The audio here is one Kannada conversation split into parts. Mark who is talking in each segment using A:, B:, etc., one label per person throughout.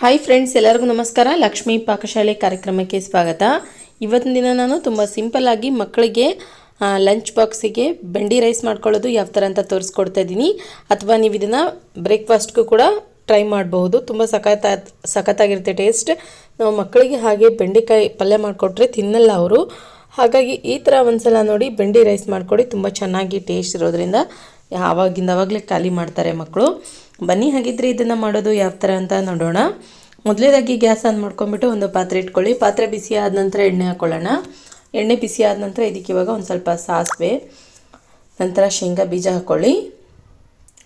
A: ಹಾಯ್ ಫ್ರೆಂಡ್ಸ್ ಎಲ್ಲರಿಗೂ ನಮಸ್ಕಾರ. ಲಕ್ಷ್ಮೀ ಪಾಕಶಾಲೆ ಕಾರ್ಯಕ್ರಮಕ್ಕೆ ಸ್ವಾಗತ. ಇವತ್ತಿನ ದಿನ ನಾನು ತುಂಬ ಸಿಂಪಲ್ ಆಗಿ ಮಕ್ಕಳಿಗೆ ಲಂಚ್ ಬಾಕ್ಸಿಗೆ ಬೆಂಡಿ ರೈಸ್ ಮಾಡ್ಕೊಳ್ಳೋದು ಯಾವ ಥರ ಅಂತ ತೋರಿಸ್ಕೊಡ್ತಾ ಇದ್ದೀನಿ. ಅಥವಾ ನೀವು ಇದನ್ನು ಬ್ರೇಕ್ಫಾಸ್ಟ್ಗೂ ಕೂಡ ಟ್ರೈ ಮಾಡಬಹುದು. ತುಂಬ ಸಖತ್ ಸಖತ್ತಾಗಿರುತ್ತೆ ಟೇಸ್ಟ್ ನಾವು ಮಕ್ಕಳಿಗೆ ಹಾಗೆ ಬೆಂಡೆಕಾಯಿ ಪಲ್ಯ ಮಾಡಿಕೊಟ್ರೆ ತಿನ್ನಲ್ಲ ಅವರು. ಹಾಗಾಗಿ ಈ ಥರ ಒಂದ್ಸಲ ನೋಡಿ ಬೆಂಡಿ ರೈಸ್ ಮಾಡಿಕೊಡಿ ತುಂಬ ಚೆನ್ನಾಗಿ ಟೇಸ್ಟ್ ಇರೋದ್ರಿಂದ. ಆವಾಗಿಂದ ಆವಾಗಲೇ ಖಾಲಿ ಮಾಡ್ತಾರೆ ಮಕ್ಕಳು. ಬನ್ನಿ, ಹಾಗಿದ್ರೆ ಇದನ್ನು ಮಾಡೋದು ಯಾವ ಥರ ಅಂತ ನೋಡೋಣ. ಮೊದಲೇದಾಗಿ ಗ್ಯಾಸ್ ಆನ್ ಮಾಡ್ಕೊಂಬಿಟ್ಟು ಒಂದು ಪಾತ್ರೆ ಇಟ್ಕೊಳ್ಳಿ. ಪಾತ್ರೆ ಬಿಸಿ ಆದ ನಂತರ ಎಣ್ಣೆ ಹಾಕ್ಕೊಳ್ಳೋಣ ಎಣ್ಣೆ ಬಿಸಿ ಆದ ನಂತರ ಇದಕ್ಕೆ ಇವಾಗ ಒಂದು ಸ್ವಲ್ಪ ಸಾಸಿವೆ, ನಂತರ ಶೇಂಗಾ ಬೀಜ ಹಾಕ್ಕೊಳ್ಳಿ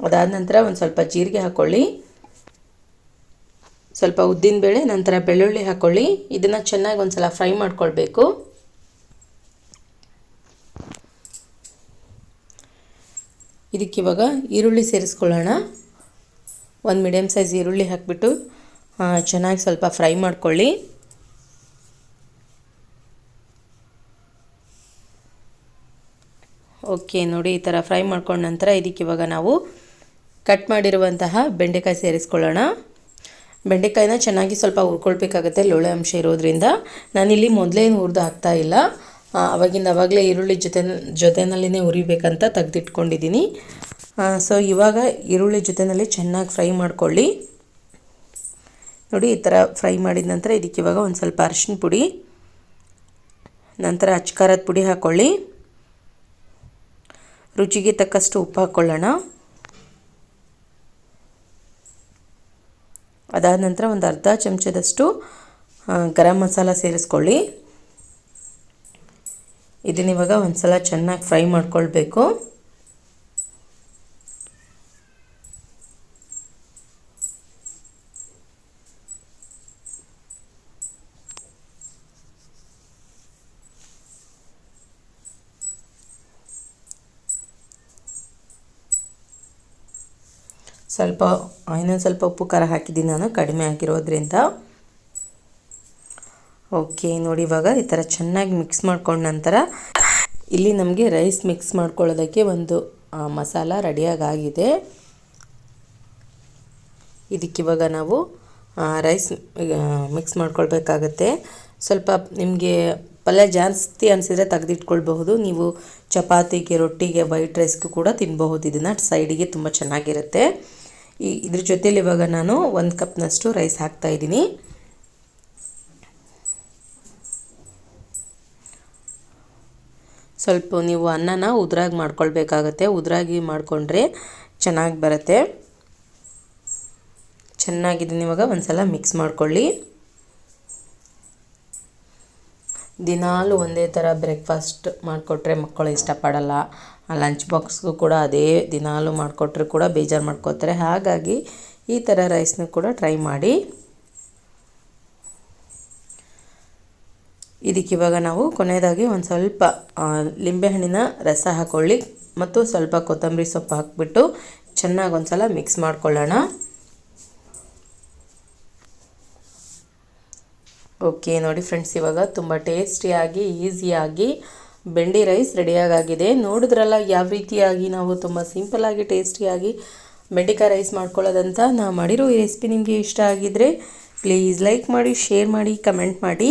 A: ಅದಾದ ನಂತರ ಒಂದು ಸ್ವಲ್ಪ ಜೀರಿಗೆ ಹಾಕ್ಕೊಳ್ಳಿ ಸ್ವಲ್ಪ ಉದ್ದಿನ ಬೇಳೆ, ನಂತರ ಬೆಳ್ಳುಳ್ಳಿ ಹಾಕ್ಕೊಳ್ಳಿ ಇದನ್ನು ಚೆನ್ನಾಗಿ ಒಂದು ಸಲ ಫ್ರೈ ಮಾಡ್ಕೊಳ್ಬೇಕು. ಇದಕ್ಕಿವಾಗ ಈರುಳ್ಳಿ ಸೇರಿಸ್ಕೊಳ್ಳೋಣ. ಒಂದು ಮೀಡಿಯಮ್ ಸೈಜ್ ಈರುಳ್ಳಿ ಹಾಕಿಬಿಟ್ಟು ಚೆನ್ನಾಗಿ ಸ್ವಲ್ಪ ಫ್ರೈ ಮಾಡ್ಕೊಳ್ಳಿ. ಓಕೆ ನೋಡಿ ಈ ಥರ ಫ್ರೈ ಮಾಡ್ಕೊಂಡ ನಂತರ ಇದಕ್ಕೆ ಇವಾಗ ನಾವು ಕಟ್ ಮಾಡಿರುವಂತಹ ಬೆಂಡೆಕಾಯಿ ಸೇರಿಸ್ಕೊಳ್ಳೋಣ. ಬೆಂಡೆಕಾಯಿನ ಚೆನ್ನಾಗಿ ಸ್ವಲ್ಪ ಹುರ್ಕೊಳ್ಬೇಕಾಗತ್ತೆ, ಲೋಳೆ ಅಂಶ ಇರೋದ್ರಿಂದ. ನಾನಿಲ್ಲಿ ಮೊದಲೇನು ಹುರಿದು ಹಾಕ್ತಾ ಇಲ್ಲ. ಅವಾಗಿಂದ ಅವಾಗಲೇ ಈರುಳ್ಳಿ ಜೊತೆ, ಜೊತೆನಲ್ಲಿನೇ ಹುರಿಬೇಕಂತ ತೆಗೆದಿಟ್ಕೊಂಡಿದ್ದೀನಿ. ಸೊ ಇವಾಗ ಈರುಳ್ಳಿ ಜೊತೆಯಲ್ಲಿ ಚೆನ್ನಾಗಿ ಫ್ರೈ ಮಾಡ್ಕೊಳ್ಳಿ. ನೋಡಿ, ಈ ಥರ ಫ್ರೈ ಮಾಡಿದ ನಂತರ ಇದಕ್ಕೆ ಇವಾಗ ಒಂದು ಸ್ವಲ್ಪ ಅರಿಶಿನ ಪುಡಿ, ನಂತರ ಅಚ್ಕಾರದ ಪುಡಿ ಹಾಕ್ಕೊಳ್ಳಿ ರುಚಿಗೆ ತಕ್ಕಷ್ಟು ಉಪ್ಪು ಹಾಕ್ಕೊಳ್ಳೋಣ ಅದಾದ ನಂತರ ಒಂದು ಅರ್ಧ ಚಮಚದಷ್ಟು ಗರಂ ಮಸಾಲ ಸೇರಿಸ್ಕೊಳ್ಳಿ. ಇದನ್ನಿವಾಗ ಇವಾಗ ಒಂದ್ಸಲ ಚೆನ್ನಾಗಿ ಫ್ರೈ ಮಾಡ್ಕೊಳ್ಬೇಕು. ಸ್ವಲ್ಪ, ಇನ್ನೊಂದು ಸ್ವಲ್ಪ ಉಪ್ಪು ಖಾರ ಹಾಕಿದ್ದೀನಿ ನಾನು, ಕಡಿಮೆ ಆಗಿರೋದ್ರಿಂದ. ಓಕೆ, ನೋಡಿ ಇವಾಗ ಈ ಥರ ಚೆನ್ನಾಗಿ ಮಿಕ್ಸ್ ಮಾಡ್ಕೊಂಡ ನಂತರ ಇಲ್ಲಿ ನಮಗೆ ರೈಸ್ ಮಿಕ್ಸ್ ಮಾಡ್ಕೊಳ್ಳೋದಕ್ಕೆ ಒಂದು ಮಸಾಲ ರೆಡಿಯಾಗಿದೆ ಇದಕ್ಕಿವಾಗ ನಾವು ರೈಸ್ ಮಿಕ್ಸ್ ಮಾಡ್ಕೊಳ್ಬೇಕಾಗತ್ತೆ. ಸ್ವಲ್ಪ ನಿಮಗೆ ಪಲ್ಯ ಜಾಸ್ತಿ ಅನಿಸಿದರೆ ತೆಗೆದಿಟ್ಕೊಳ್ಬಹುದು. ನೀವು ಚಪಾತಿಗೆ, ರೊಟ್ಟಿಗೆ ವೈಟ್ ರೈಸ್ಗೂ ಕೂಡ ತಿನ್ನಬಹುದು ಇದನ್ನು ಸೈಡಿಗೆ ತುಂಬ ಚೆನ್ನಾಗಿರುತ್ತೆ. ಈ, ಇದ್ರ ಜೊತೇಲಿ ಇವಾಗ ನಾನು ಒಂದು ಕಪ್ನಷ್ಟು ರೈಸ್ ಹಾಕ್ತಾಯಿದ್ದೀನಿ ಸ್ವಲ್ಪ ನೀವು ಅನ್ನನ ಉದ್ರಾಗಿ ಮಾಡ್ಕೊಳ್ಬೇಕಾಗತ್ತೆ. ಉದ್ರಾಗಿ ಮಾಡಿಕೊಂಡ್ರೆ ಚೆನ್ನಾಗಿ ಬರುತ್ತೆ. ಚೆನ್ನಾಗಿದ್ದೀನಿ ಇವಾಗ ಒಂದು ಸಲ ಮಿಕ್ಸ್ ಮಾಡ್ಕೊಳ್ಳಿ. ದಿನಾಲು ಒಂದೇ ಥರ ಬ್ರೇಕ್ಫಾಸ್ಟ್ ಮಾಡಿಕೊಟ್ರೆ ಮಕ್ಕಳು ಇಷ್ಟಪಡಲ್ಲ. ಲಂಚ್ ಬಾಕ್ಸ್ಗೂ ಕೂಡ ಅದೇ ದಿನಾಲು ಮಾಡಿಕೊಟ್ರು ಕೂಡ ಬೇಜಾರು ಮಾಡ್ಕೋತಾರೆ. ಹಾಗಾಗಿ ಈ ಥರ ರೈಸ್ನೂ ಕೂಡ ಟ್ರೈ ಮಾಡಿ. ಇದಕ್ಕಿವಾಗ ನಾವು ಕೊನೆಯದಾಗಿ ಒಂದು ಸ್ವಲ್ಪ ಲಿಂಬೆಹಣ್ಣಿನ ರಸ ಹಾಕ್ಕೊಳ್ಳಿ ಮತ್ತು ಸ್ವಲ್ಪ ಕೊತ್ತಂಬರಿ ಸೊಪ್ಪು ಹಾಕಿಬಿಟ್ಟು ಚೆನ್ನಾಗಿ ಒಂದು ಸಲ ಮಿಕ್ಸ್ ಮಾಡ್ಕೊಳ್ಳೋಣ. ಓಕೆ ನೋಡಿ ಫ್ರೆಂಡ್ಸ್ ಇವಾಗ ತುಂಬ ಟೇಸ್ಟಿಯಾಗಿ ಈಸಿಯಾಗಿ ಬೆಂಡಿ ರೈಸ್ ರೆಡಿಯಾಗಿದೆ ನೋಡಿದ್ರಲ್ಲ, ಯಾವ ರೀತಿಯಾಗಿ ನಾವು ತುಂಬ ಸಿಂಪಲ್ಲಾಗಿ ಟೇಸ್ಟಿಯಾಗಿ ಬೆಂಡೆಕಾಯಿ ರೈಸ್ ಮಾಡ್ಕೊಳ್ಳೋದಂತ ನಾವು ಮಾಡಿರೋ ಈ ರೆಸಿಪಿ ನಿಮಗೆ ಇಷ್ಟ ಆಗಿದ್ದರೆ ಪ್ಲೀಸ್ ಲೈಕ್ ಮಾಡಿ ಶೇರ್ ಮಾಡಿ ಕಮೆಂಟ್ ಮಾಡಿ.